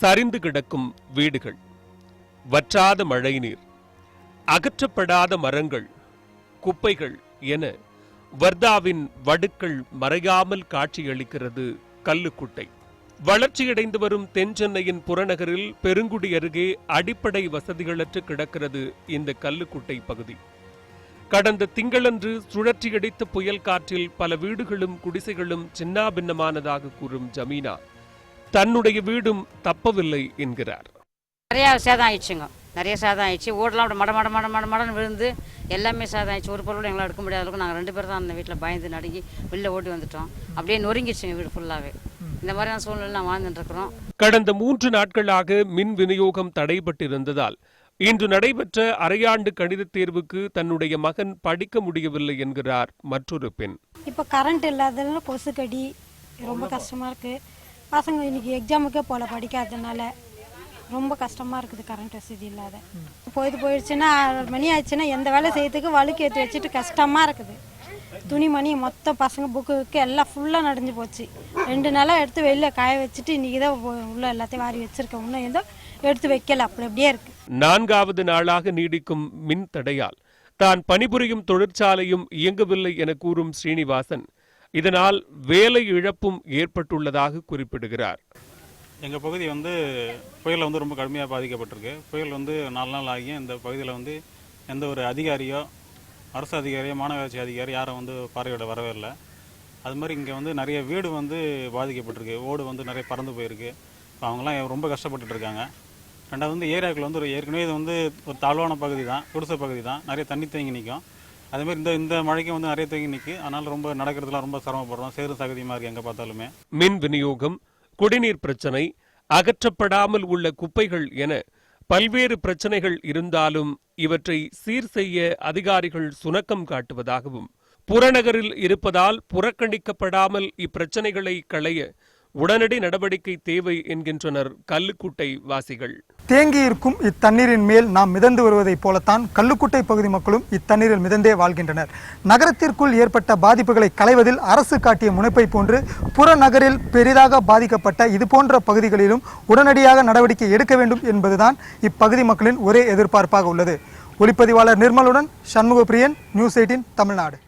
சரிந்து கிடக்கும் வீடுகள் வற்றாத மழைநீர் அகற்றப்படாத மரங்கள் குப்பைகள் என வர்தாவின் வடுக்கள் மறையாமல் காட்சியளிக்கிறது கல்லுக்குட்டை. வளர்ச்சியடைந்து வரும் தென் சென்னையின் புறநகரில் பெருங்குடி அருகே அடிப்படை வசதிகளற்று கிடக்கிறது இந்த கல்லுக்குட்டை பகுதி. கடந்த திங்களன்று சுழற்றியடித்த புயல் காற்றில் பல வீடுகளும் குடிசைகளும் சின்னாபின்னமானதாக கூறும் ஜமீனா. தன்னுடைய வீடும் தப்பவில்லை என்கிறார். நிறையா சேதம் ஆயிடுச்சுங்க. நிறைய சேதம் ஆயிடுச்சு. ஓடலாம் அப்படி மட மட மட மட மடன்னு விழுந்து எல்லாமே சேதம் ஆயிடுச்சு. ஒரு பொருள் எங்களால் எடுக்க முடியாத அளவுக்கு நாங்கள் ரெண்டு பேரும் தான் அந்த வீட்டில் பயந்து நடுங்கி வெளில ஓடி வந்துட்டோம். அப்படியே நொறுங்கிடுச்சுங்க வீடு ஃபுல்லாகவே இந்த மாதிரியான சூழ்நிலை நான் வாழ்ந்துட்டு இருக்கிறோம். கடந்த மூன்று நாட்களாக மின் விநியோகம் தடைபட்டிருந்ததால் இன்று நடைபெற்ற அரையாண்டு கணிதத் தேர்வுக்கு தன்னுடைய மகன் படிக்க முடியவில்லை என்கிறார் மற்றொரு பெண். இப்போ கரண்ட் இல்லாததுனால கொசுக்கடி ரொம்ப கஷ்டமாக இருக்குது பசங்க இன்னைக்கு எக்ஸாமுக்கே போகல படிக்காததுனால ரொம்ப கஷ்டமாக இருக்குது கரண்ட் வசதி இல்லாத. பொழுது போயிடுச்சுன்னா ஆறு மணி ஆயிடுச்சுன்னா எந்த வேலை செய்யறதுக்கு வழுக்கு ஏற்றி வச்சுட்டு கஷ்டமாக இருக்குது. துணி மணி மொத்தம் பசங்க புக்கு எல்லாம் ஃபுல்லாக நடஞ்சு போச்சு. ரெண்டு நாளாக எடுத்து வெளில காய வச்சுட்டு இன்றைக்கி தான் உள்ளே உள்ள எல்லாத்தையும் வாரி வச்சுருக்கேன். இன்னும் ஏதோ எடுத்து வைக்கல அப்படி அப்படியே இருக்குது நான்காவது நாளாக நீடிக்கும் மின் தடையால் தான் பணிபுரியும் தொழிற்சாலையும் இயங்கவில்லை என கூறும் ஸ்ரீனிவாசன். இதனால் வேலை இழப்பும் ஏற்பட்டுள்ளதாக குறிப்பிடுகிறார். எங்கள் பகுதி வந்து புயலில் வந்து ரொம்ப கடுமையாக பாதிக்கப்பட்டிருக்கு. புயல் வந்து நாலு நாள் ஆகியும் இந்த பகுதியில் வந்து எந்த ஒரு அதிகாரியோ அரசு அதிகாரியோ மாநகராட்சி அதிகாரி யாரும் வந்து பார்வையிட வரவே இல்லை. அது மாதிரி இங்கே வந்து நிறைய வீடு வந்து பாதிக்கப்பட்டிருக்கு. ஓடு வந்து நிறைய பறந்து போயிருக்கு. இப்போ அவங்களாம் ரொம்ப கஷ்டப்பட்டுட்டு இருக்காங்க. ரெண்டாவது வந்து ஏரியாக்கள் வந்து ஒரு ஏற்கனவே இது வந்து ஒரு தாழ்வான பகுதி தான். குடிசை பகுதி தான். நிறைய தண்ணி தேங்கி நிற்கும் அதேமாதிரி இந்த இந்த மழைக்கு வந்து நிறைய தேங்கி நிற்கி அதனால் ரொம்ப நடக்கிறதுலாம் ரொம்ப சிரமப்படுறோம். சேரும் சகதியமாக இருக்குது எங்கே பார்த்தாலுமே. மின் விநியோகம் குடிநீர் பிரச்சனை அகற்றப்படாமல் உள்ள குப்பைகள் என பல்வேறு பிரச்சனைகள் இருந்தாலும் இவற்றை சீர் செய்ய அதிகாரிகள் சுணக்கம் காட்டுவதாகவும் புறநகரில் இருப்பதால் புறக்கணிக்கப்படாமல் இப்பிரச்சனைகளை களைய உடனடி நடவடிக்கை தேவை என்கின்றனர் கல்லுக்குட்டை வாசிகள். தேங்கியிருக்கும் இத்தண்ணீரின் மேல் நாம் மிதந்து வருவதைப் போலத்தான் கல்லுக்குட்டை பகுதி மக்களும் இத்தண்ணீரில் மிதந்தே வாழ்கின்றனர். நகரத்திற்குள் ஏற்பட்ட பாதிப்புகளை களைவதில் அரசு காட்டிய முனைப்பை போன்று புறநகரில் பெரிதாக பாதிக்கப்பட்ட இது போன்ற பகுதிகளிலும் உடனடியாக நடவடிக்கை எடுக்க வேண்டும் என்பதுதான் இப்பகுதி மக்களின் ஒரே எதிர்பார்ப்பாக உள்ளது. ஒளிப்பதிவாளர் நிர்மலுடன் சண்முகப்பிரியன் நியூஸ் எயிட்டின் தமிழ்நாடு.